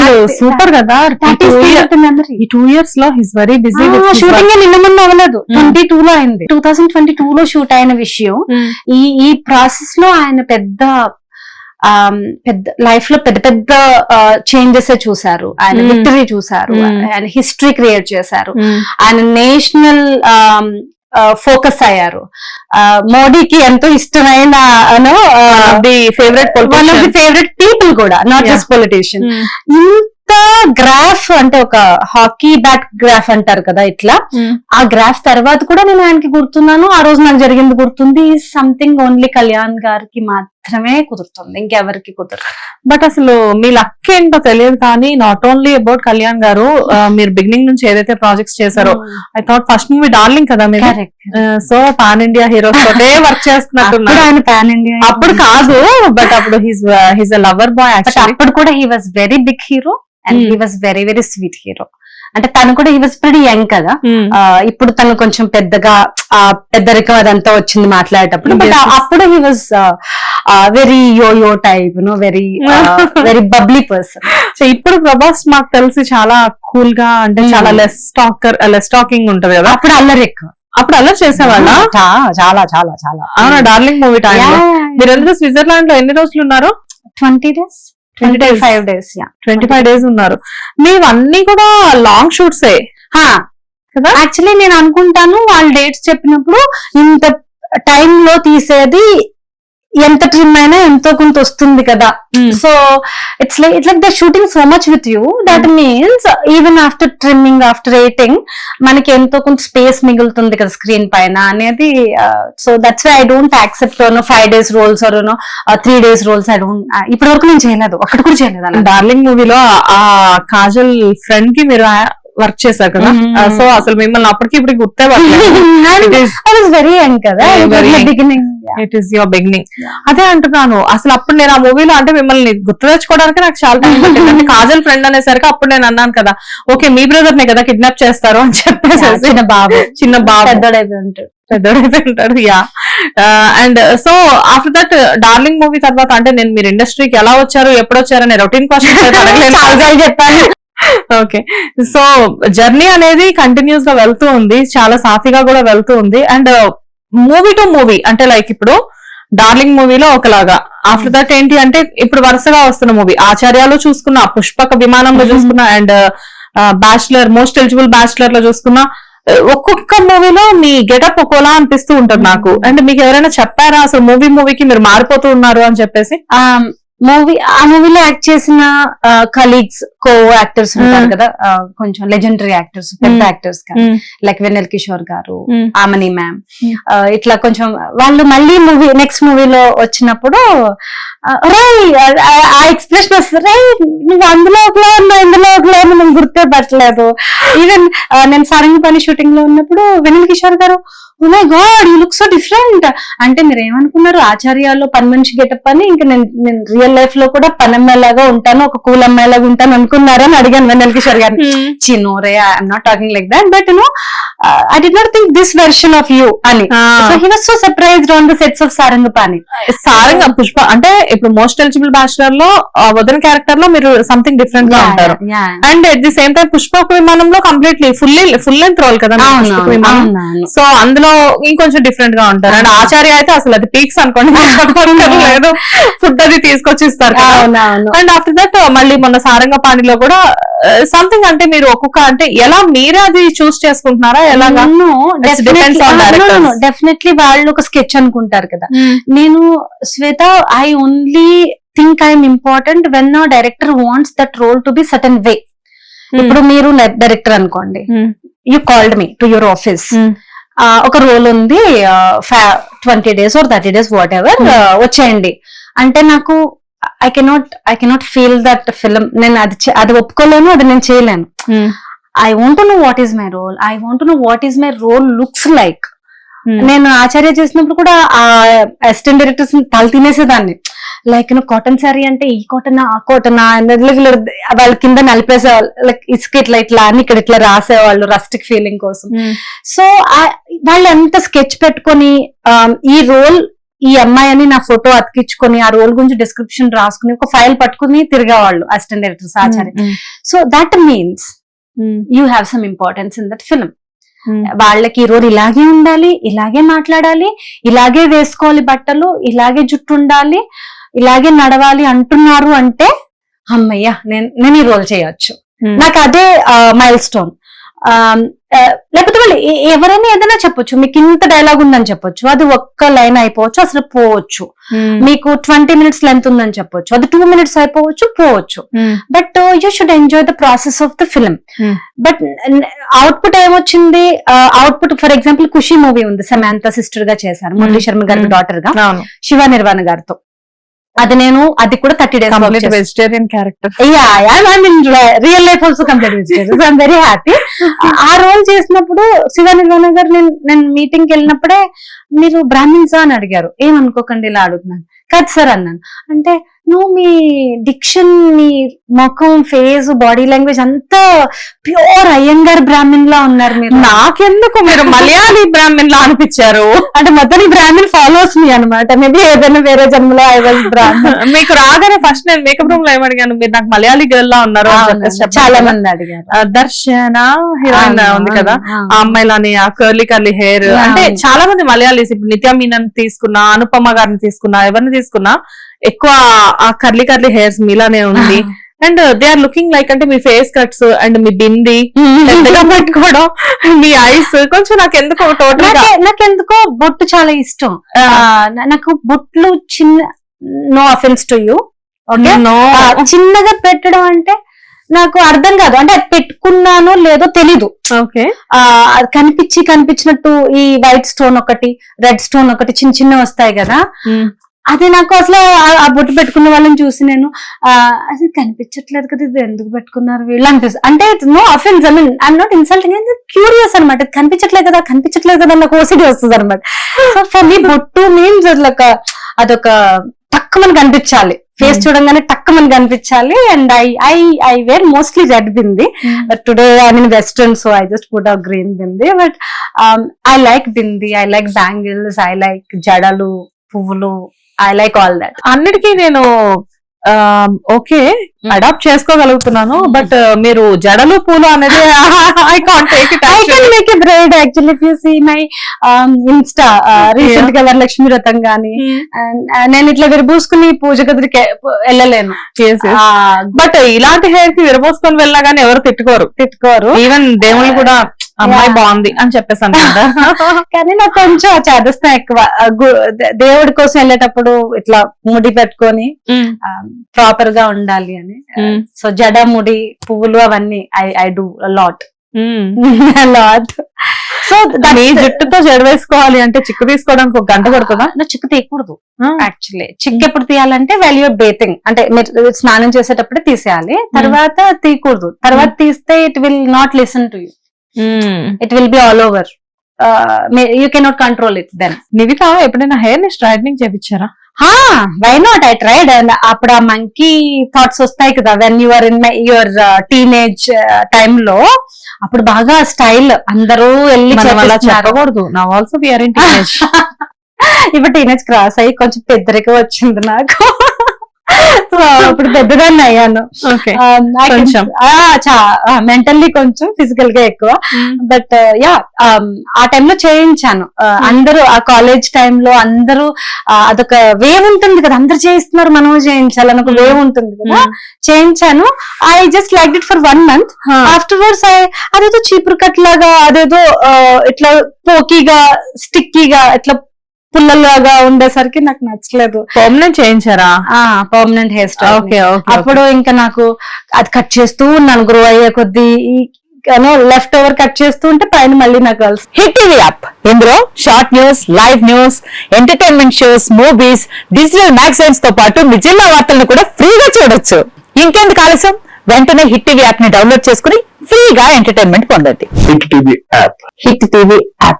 అసలు సూపర్ కదా. ఈ టూ ఇయర్స్లో హిస్ వెరీ బిజీ షూటింగ్ నిన్న మొన్న అవ్వలేదు. ట్వంటీ టూ లో అయింది. టూ థౌసండ్ ట్వంటీ టూ లో షూట్ అయిన విషయం. ఈ ఈ ప్రాసెస్లో ఆయన పెద్ద పెద్ద లైఫ్లో పెద్ద పెద్ద చేంజెస్ చూసారు ఆయన. విక్టరీ చూసారు Mm. ఆయన హిస్టరీ క్రియేట్ చేశారు. ఆయన నేషనల్ ఫోకస్ అయ్యారు. మోడీకి ఎంతో ఇష్టమైన the favourite one of the favourite people కూడా నాట్. జస్ట్ పొలిటీషియన్ ఇంత గ్రాఫ్ అంటే ఒక హాకీ బ్యాట్ గ్రాఫ్ అంటారు కదా ఇట్లా. ఆ గ్రాఫ్ తర్వాత కూడా నేను ఆయనకి గుర్తున్నాను. ఆ రోజు నాకు జరిగింది గుర్తుంది. సంథింగ్ ఓన్లీ కళ్యాణ్ గారికి మాత్రమే కుదురుతుంది ఇంకెవరికి కుదరదు. బట్ అసలు మీ లక్ ఏంటో తెలియదు కానీ నాట్ ఓన్లీ అబౌట్ కళ్యాణ్ గారు మీరు బిగినింగ్ నుంచి ఏదైతే ప్రాజెక్ట్స్ చేశారో I thought first movie Darling కదా మీరు సో పాన్ ఇండియా హీరోస్ తోటే వర్క్ చేస్తున్నట్టున్నారు. ఆయన పాన్ ఇండియా అప్పుడు కాదు బట్ అప్పుడు his his uh lover boy అప్పుడు కూడా he was very big hero and Hmm. He was very very sweet hero అంటే తను కూడా హీ వాజ్ ప్రెడీ యంగ్ కదా. ఆ, ఇప్పుడు తను కొంచెం పెద్దగా ఆ పెద్దరికం అదంతా వచ్చింది మాట్లాడేటప్పుడు. బట్. అప్పుడు he was very yo yo type no very very bubbly person so ఇప్పుడు ప్రభాస్ మాకు తెలిసి చాలా కూల్గా అంటే Hmm. చాలా లెస్ టాకర్ లెస్ టాకింగ్ ఉంటది కదా? అప్పుడు అల్లరి ఎక్కువ. అప్పుడు అలా చేసేవాళ్ళ? చా- చాలా చాలా చాలా. అవునా డార్లింగ్ మూవీ టైం మీరు ఎందుకు స్విట్జర్లాండ్లో ఎన్ని రోజులు ఉన్నారు? Twenty days 20 twenty. Five days yeah twenty five days ఉన్నారు. మీరు అన్ని కూడా లాంగ్ షూట్స్ కదా? యాక్చువల్లీ నేను అనుకుంటాను వాళ్ళు డేట్స్ చెప్పినప్పుడు ఇంత టైం లో తీసేది ఎంత ట్రిమ్ అయినా ఎంతో కొంత వస్తుంది కదా. So it's like it's like the shooting so much with you that means even after trimming after editing మనకి ఎంతో కొంత స్పేస్ మిగులుతుంది కదా స్క్రీన్ పైన అనేది so that's I don't accept five days roles or three days roles I don't ఇప్పటి వరకు నేను చేయలేదు. ఒక్కటి కూడా చేయలేదు డార్లింగ్ మూవీలో ఆ కాజల్ ఫ్రెండ్కి మీరు వర్క్ చేశారు కదా. సో అసలు మిమ్మల్ని అప్పటికి ఇప్పుడు గుర్తే. Beginning it is your beginning Yeah. అదే అంటున్నాను. అసలు అప్పుడు నేను ఆ మూవీలో అంటే మిమ్మల్ని గుర్తు తెచ్చుకోవడానికి నాకు చాలా టైం పట్టింది. అంటే కాజల్ ఫ్రెండ్ అనేసరికి అప్పుడు నేను అన్నాను కదా ఓకే మీ బ్రదర్ నే కదా కిడ్నాప్ చేస్తారు అని చెప్పేసి. చిన్న బాబు. చిన్న బాబు. పెద్దోడైపోయి ఉంటాడు. పెద్దోడైతే ఉంటాడు yeah and so after that Darling movie తర్వాత అంటే నేను మీరు ఇండస్ట్రీకి ఎలా వచ్చారు ఎప్పుడు వచ్చారు అనే రొటీన్ క్వశ్చన్ చెప్పాను ఓకే. సో జర్నీ అనేది కంటిన్యూస్గా వెళ్తూ ఉంది. చాలా సాఫీగా కూడా వెళ్తూ ఉంది. అండ్ మూవీ టు మూవీ అంటే లైక్ ఇప్పుడు డార్లింగ్ మూవీలో ఒకలాగా. ఆఫ్టర్ దట్ ఏంటి అంటే ఇప్పుడు వరుసగా వస్తున్న మూవీ ఆచార్యాలు చూసుకున్నా పుష్పక విమానంలో. చూసుకున్నా అండ్ బ్యాచులర్ మోస్ట్ ఎలిజిబుల్ బ్యాచులర్లో చూసుకున్నా ఒక్కొక్క మూవీలో మీ గెటప్ ఒక్కోలా అనిపిస్తూ ఉంటుంది నాకు. అండ్ మీకు ఎవరైనా చెప్పారా అసలు మూవీ మూవీకి మీరు మారిపోతూ ఉన్నారు అని చెప్పేసి? మూవీ ఆ మూవీలో యాక్ట్ చేసిన కలీగ్స్ కో యాక్టర్స్ ఉంటారు. కదా కొంచెం లెజెండరీ యాక్టర్స్ పెద్ద. Actors like Vennela Kishore garu. Aamani ma'am. ఇట్లా కొంచెం వాళ్ళు మళ్ళీ మూవీ నెక్స్ట్ మూవీలో వచ్చినప్పుడు రేయ్ ఆ- ఎక్స్ప్రెషన్ వస్తుంది రే నువ్వు అందులో ఒకలా ఉన్నావు ఇందులో ఒకలా నేను గుర్తే పట్టలేదు ఈవెన్ నేను సారంగి పని షూటింగ్లో ఉన్నప్పుడు Vennela Kishore garu my god you look so different అంటే మీరు ఏమనుకున్నారు ఆచార్యాల్లో పని మనిషి గెటప్ అని ఇంకా నేను నేను రియల్ లైఫ్లో కూడా పని అమ్మాయిలాగా ఉంటాను ఒక కూల్ అమ్మాయిలాగా ఉంటాను అనుకున్నారని అడిగాను వెన్నెల్ కిషోర్ గారిని. చిన్నో రే I'm not talking like that but no I do not think this version of you అని. So he was so surprised on the sets of Sarangapani Saranga Pushpa అంటే ఇప్పుడు మోస్ట్ ఎలిజిబుల్ బ్యాచులర్లో వదిన క్యారెక్టర్లో మీరు సంథింగ్ డిఫరెంట్గా ఉంటారు. And at the same time పుష్పక విమానంలో completely full full length role కదా సో అందులో ఇంకొంచెం డిఫరెంట్గా ఉంటారు. అండ్ ఆచార్య అయితే అసలు అది పీక్స్ అనుకోండి లేదు. ఫుడ్ అది తీసుకొచ్చి అవునవును. అండ్ ఆఫ్టర్ దట్ మళ్ళీ మొన్న సారంగ పాణిలో కూడా సంథింగ్ అంటే మీరు ఒక్కొక్క అంటే ఎలా మీరే అది చూస్ చేసుకుంటున్నారా? ఎలాగా? directors. డెఫినెట్లీ వాళ్ళు ఒక స్కెచ్ అనుకుంటారు కదా. నేను Shweta I only think I'm important when director wants that role to be certain way ఇప్పుడు మీరు డైరెక్టర్ అనుకోండి. You called me to your office ఒక రోల్ ఉంది twenty days or thirty days whatever వచ్చేయండి. అంటే నాకు I cannot I cannot feel that film నేను అది అది ఒప్పుకోలేను అది నేను చేయలేను. I want know what is my role I want know what is my role looks like నేను ఆచార్య చేసినప్పుడు కూడా ఆ అసిస్టెంట్ డైరెక్టర్స్ తల తినేసేదాన్ని. లైక్ కాటన్ శారీ అంటే ఈ కాటన్ ఆ కాటన్ వాళ్ళ కింద నలిపేసే లైక్ ఇసుక ఇట్లా ఇట్లా అని ఇక్కడ ఇట్లా రాసేవాళ్ళు రస్టిక్ ఫీలింగ్ కోసం. సో వాళ్ళు ఎంత స్కెచ్ పెట్టుకొని um, ఈ రోల్ ఈ అమ్మాయి అని నా ఫోటో అతికించుకొని ఆ రోల్ గురించి డిస్క్రిప్షన్ రాసుకుని ఒక ఫైల్ పట్టుకుని తిరిగేవాళ్ళు assistant directors Acharya so that means you have some importance in that film వాళ్ళకి ఈ రోజు ఇలాగే ఉండాలి ఇలాగే మాట్లాడాలి ఇలాగే వేసుకోవాలి బట్టలు ఇలాగే జుట్టు ఉండాలి ఇలాగే నడవాలి అంటున్నారు అంటే అమ్మయ్య నేను నేను ఈ రోల్ చేయొచ్చు. నాకు అదే మైల్ స్టోన్ లేకపోతే వాళ్ళు ఎవరైనా ఏదైనా చెప్పొచ్చు. మీకు ఇంత డైలాగ్ ఉందని చెప్పొచ్చు. అది ఒక్క లైన్ అయిపోవచ్చు అసలు పోవచ్చు. మీకు ట్వంటీ మినిట్స్ లెంత్ ఉందని చెప్పొచ్చు. అది టూ మినిట్స్ అయిపోవచ్చు పోవచ్చు. But you should enjoy the process of the film Hmm. But output ఏమొచ్చింది? Output for example Kushi movie ఉంది. సమాంత సిస్టర్గా చేశారు. మురళీ శర్మ గారి Hmm. డాటర్గా. అవును. శివ నిర్వాణ గారితో. అది నేను అది కూడా thirty complete days vegetarian character real life also complete vegetarian I'm very happy ఆ రోల్ చేసినప్పుడు శివ నిర్వాణ గారు నేను నేను మీటింగ్కి వెళ్ళినప్పుడే మీరు బ్రాహ్మిన్సా అని అడిగారు. ఏమనుకోకండి ఇలా అడుగుతున్నాను. కాదు సార్ అన్నాను. అంటే నువ్వు మీ డిక్షన్ మీ ముఖం ఫేస్ బాడీ లాంగ్వేజ్ అంతా ప్యూర్ అయ్యంగార్ బ్రాహ్మిన్ లా ఉన్నారు మీరు. నాకెందుకు మీరు మలయాళీ బ్రాహ్మణ్ లా అనిపించారు? అంటే మొత్తం బ్రాహ్మిన్ ఫాలోస్ మీ అనమాట మేబీ ఏదైనా వేరే జన్మలో ఐ వాజ్ బ్రాహ్మిన్ మీకు రాగానే ఫస్ట్ నేను మేకప్ రూమ్లో ఏమడిగాను? మీరు నాకు మలయాళీ గర్ల్ లా ఉన్నారు చాలా. మంది అడిగారు. ఆ, దర్శన హీరోయిన్ ఉంది కదా. ఆ అమ్మాయిలని ఆ కర్లీ కర్లీ హెయిర్. అంటే చాలా మంది మలయాళీస్ ఇప్పుడు నిత్య మీనన్ తీసుకున్నా అనుపమ గారిని తీసుకున్నా ఎవరిని తీసుకున్నా ఎక్కువ ఆ కర్లీ కర్లీ హెయిర్స్ మీలానే ఉంది. And they are looking like అంటే మీ ఫేస్ కట్స్ అండ్ మీ బింది పెద్దగా పెట్టుకోవడం మీ ఐస్ కొంచెం నాకు ఎందుకు టోటల్ నాకే- నాకెందుకో బొట్టు చాలా ఇష్టం. నాకు బొట్లు చిన్న no offence to you okay. చిన్నగా పెట్టడం అంటే నాకు అర్థం కాదు. అంటే అది పెట్టుకున్నానో లేదో తెలీదు. ఓకే కనిపించి కనిపించినట్టు ఈ వైట్ స్టోన్ ఒకటి రెడ్ స్టోన్ ఒకటి చిన్న చిన్న వస్తాయి కదా. అది నాకు అసలు ఆ- బొట్టు పెట్టుకున్న వాళ్ళని చూసి నేను అది కనిపించట్లేదు కదా ఇది ఎందుకు పెట్టుకున్నారు వీళ్ళు? అనిపిస్తుంది. అంటే no offence I mean I'm not insulting curious అనమాట కనిపించట్లేదు కదా కనిపించట్లేదు కదా నాకు ఓసిడి వస్తుంది అనమాట సో ఫర్ మీ బొట్టు మీన్స్ అదొక అదొక టక్కుమని కనిపించాలి. Face Hmm. చూడంగానే టక్కుమని కనిపించాలి. And I I I wear mostly red bindi but today I mean western so I just put a green bindi but I like bindi I like bangles I like జడలు పువ్వులు I like all that అన్నిటికీ నేను okay adapt చేసుకోగలుగుతున్నాను but మీరు జడలు పూలు అనేది I can't take it I can make a braid actually if you see my insta రీసెంట్గా వరలక్ష్మి వ్రతం గాని and, uh, నేను ఇట్లా విరబూసుకుని పూజ గదికి వెళ్ళలేను. బట్ ఇలాంటి హెయిర్కి విరబోసుకొని వెళ్ళినా గానీ ఎవరు తిట్టుకోరు. తిట్టుకోరు. ఈవెన్ దేవుళ్ళు కూడా అమ్మాయి. బాగుంది అని చెప్పేసి అంటారు కానీ నాకు కొంచెం చేదస్తం ఎక్కువ. దేవుడి కోసం వెళ్ళేటప్పుడు ఇట్లా ముడి పెట్టుకొని ప్రాపర్గా ఉండాలి అని. సో జడ ముడి పువ్వులు అవన్నీ I I do lot lot so మీ జుట్టుతో జడ వేసుకోవాలి అంటే చిక్కు తీసుకోవడానికి ఒక గంట పడుతుందా? చిక్కు తీయకూడదు యాక్చువల్లీ చిక్కు ఎప్పుడు తీయాలంటే వెల్ యూర్ బేతింగ్ అంటే మీరు స్నానం చేసేటప్పుడే తీసేయాలి. తర్వాత తీయకూడదు. తర్వాత తీస్తే it will not listen to you it will be all over you cannot control it then Nivitha ఎప్పుడైనా హెయిర్ని స్ట్రైట్నింగ్ చేపించారా? వై నాట్ ఐ ట్రైడ్ అప్పుడు ఆ మంకీ థాట్స్ వస్తాయి కదా when your in my your teenage టైమ్లో అప్పుడు బాగా స్టైల్ అందరూ వెళ్ళి. చెప్పకూడదు. నా ఆల్సో ఇప్పుడు టీనేజ్ క్రాస్ అయ్యి కొంచెం పెద్దరిక వచ్చింది నాకు. ఇప్పుడు పెద్దదాన్ని అయ్యాను. Um. మెంటల్లీ కొంచెం. ఫిజికల్గా ఎక్కువ. బట్ యా ఆ టైంలో చేయించాను. Uh, అందరూ ఆ కాలేజ్ టైంలో అందరూ uh, అదొక వేవ్ ఉంటుంది కదా. అందరు చేయిస్తున్నారు మనం చేయించాలని ఒక Hmm. వేవ్ ఉంటుంది కదా. చేయించాను. I just like it for one month afterwards అదేదో చీపురు కట్ లాగా అదేదో uh, ఇట్లా పోకీగా స్టిక్కీగా ఇట్లా పుల్లలాగా ఉండేసరికి నాకు నచ్చలేదు. Permanent చేయించారా? Permanent hair style okay okay అప్పుడు ఇంకా నాకు అది కట్ చేస్తూ ఉన్నాను గ్రో అయ్యే కొద్దీ లెఫ్ట్ ఓవర్ కట్ చేస్తూ ఉంటే పైన మళ్ళీ నాకు కలిసి హిట్ టీవీ యాప్ ఇందులో short news live news entertainment shows movies digital మ్యాగజైన్స్తో పాటు మీ జిల్లా వార్తలను కూడా ఫ్రీగా చూడొచ్చు. ఇంకెందుకు ఆలస్యం? వెంటనే హిట్ టీవీ యాప్ని డౌన్లోడ్ చేసుకుని ఫ్రీగా ఎంటర్టైన్మెంట్ పొందండి. Hit TV app hit TV app